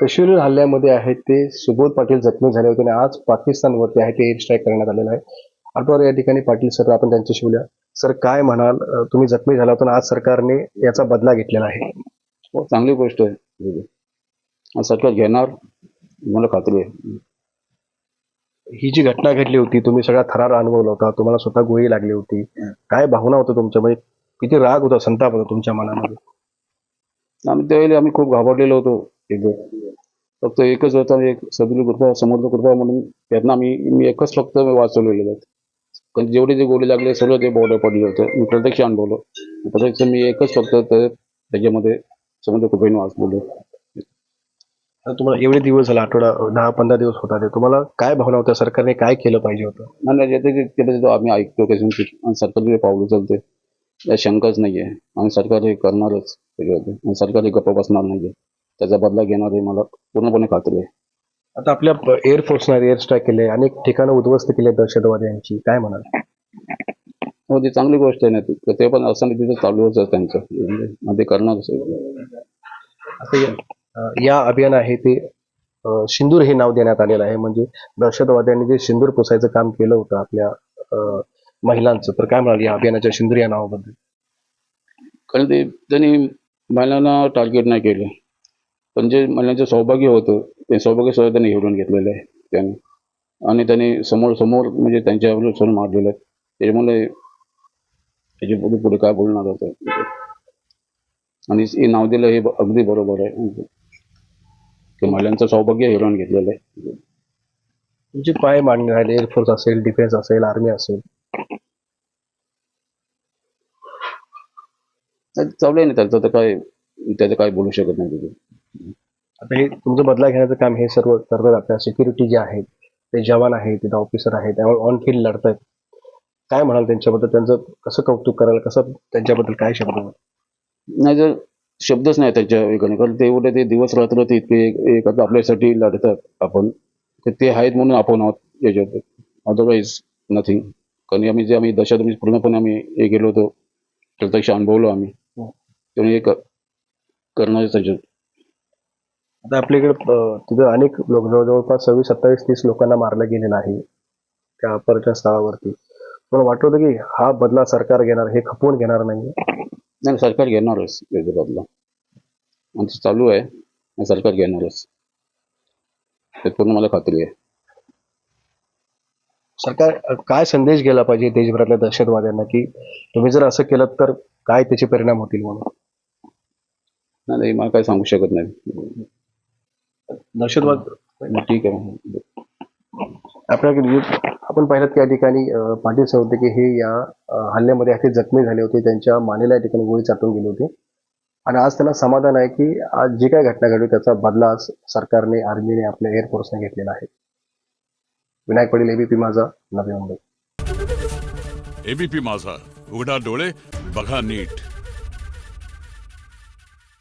काश्मीर हल्ल्यामध्ये आहेत ते सुबोध पाटील जखमी झाले होते आणि आज पाकिस्तानवरती आहे ते एअर स्ट्राईक करण्यात आलेलं आहे. आठवडा या ठिकाणी पाटील सर आपण त्यांच्याशी बोलूया. सर काय म्हणाल? तुम्ही जखमी झाला होता आज सरकारने याचा बदला घेतलेला आहे. हो चांगली गोष्ट आहे. सरकार घेणार मला खात्री आहे. ही जी घटना घडली होती तुम्ही सगळा थरार अनुभवला होता तुम्हाला स्वतः गोळी लागली होती. काय भावना होतं तुमच्यामध्ये किती राग होता संताप होता तुमच्या मनामध्ये? आम्ही त्यावेळी आम्ही खूप घाबरलेलो होतो. एकदम फक्त एकच होता एक सदरी कृपा समोरचा कृपा म्हणून त्यातनं आम्ही मी एकच फक्त वाचवलेलं होतं कारण जेवढे जे गोळी लागले सर्व ते बॉर्डर पडले होते. मी प्रत्यक्ष अनुभवलं. प्रत्यक्ष मी एकच फक्त त्याच्यामध्ये समुद्र कृपेने वाचलेलो आता तुम्हाला एवढे दिवस झाला आठवडा दहा पंधरा दिवस होता ते तुम्हाला काय भावना होत्या? सरकारने काय केलं पाहिजे होतं? जे केलं आम्ही ऐकतो आणि सरकार जे पावलं चालते या शंकाच नाही आहे आणि सरकार हे करणारच त्याच्यावरती. आणि सरकार हे गप्प बसणार नाही आहे त्याचा बदला घेणार हे मला पूर्णपणे खात्री आहे. आता आपल्या एअरफोर्सने एअर स्ट्राईक केले अनेक ठिकाणं उद्ध्वस्त केले दहशतवाद्यांची काय म्हणाल? हो ती चांगली गोष्ट आहे ना ती. ते पण असं तिथे चालूच आहे त्यांचं. म्हणजे करणारच आहे. आता या- अभियान आहे ते सिंदूर हे नाव देण्यात आलेलं आहे. म्हणजे दहशतवाद्यांनी जे सिंदूर पुसायचं काम केलं होतं आपल्या महिलांचं. तर काय म्हणाल या अभियानाच्या सिंदूर या नावाबद्दल? कारण ते त्यांनी महिलांना टार्गेट नाही केलं. पण जे महिलांचं सौभाग्य होतं ते सौभाग्य सुद्धा त्यांनी हिडून घेतलेलं आहे त्याने. आणि त्यांनी समोर समोर म्हणजे त्यांच्या सोडून मारलेलं आहे. त्याच्यामुळे त्याच्या पुढे पुढे काय बोलणार होतं आणि हे नाव दिलं हे अगदी बरोबर आहे. की महिलांचं सौभाग्य हिरवून घेतलेलं आहे. तुमची काय मागणी राहिली एअरफोर्स असेल डिफेन्स असेल आर्मी असेल. चालू आहे ना त्याचं तर काय त्याचं काय बोलू शकत नाही तिथे. आता हे तुमचं बदला घेण्याचं काम हे सर्व सर्व आपल्या सिक्युरिटी जे आहेत ते जवान आहेत तिथे ऑफिसर आहेत त्यामुळे ऑन फील्ड लढतायत. काय म्हणाल त्यांच्याबद्दल? त्यांचं कसं कौतुक कराल? कसं त्यांच्याबद्दल काय शब्द नाही जर शब्दच नाही त्याच्या वेगाने कारण ते एवढे ते दिवस रात्र ते इतके एक- एक आता आपल्यासाठी लढतात आपण. तर ते आहेत म्हणून आपण आहोत याच्यात. अदरवाईज नथिंग कारण आम्ही जे आम्ही दशात पूर्णपणे आम्ही हे गेलो होतो. प्रत्यक्ष अनुभवलो आम्ही. त्यामुळे हे क- करणारच त्याच्यात आता आपल्याकडे तिथं अनेक लोक जवळ- जवळपास सव्वीस सत्तावीस तीस लोकांना मारलं गेलेलं आहे त्या पर्यटन स्थळावरती. मला वाटत होतं की हा बदला सरकार घेणार हे खपवून घेणार नाही? नाही सरकार घेणारच याचा बदला. ते चालू आहे आणि सरकार घेणारच. ते पूर्ण मला खात्री आहे. सरकार अं, काय संदेश गेला पाहिजे देशभरातल्या दहशतवाद्यांना की तुम्ही जर असं केलं तर काय त्याचे परिणाम होतील म्हणून? नाही नाही, मला काय सांगू शकत नाही. दहशतवाद ठीक आहे. आपल्याकडे आपण पाहिलं की या ठिकाणी पाटील सर होते की हे या हल्ल्यामध्ये असे जखमी झाले होते. त्यांच्या मानेला या ठिकाणी गोळी चाटून गेली होती. आणि आज त्यांना समाधान आहे की आज जी काय घटना घडली त्याचा बदला आज सरकारने आर्मीने आपल्या एअरफोर्सने घेतलेला आहे. विनायक पाटील एबीपी माझा नवी मुंबई. एबीपी माझा. उघडा डोळे बघा नीट.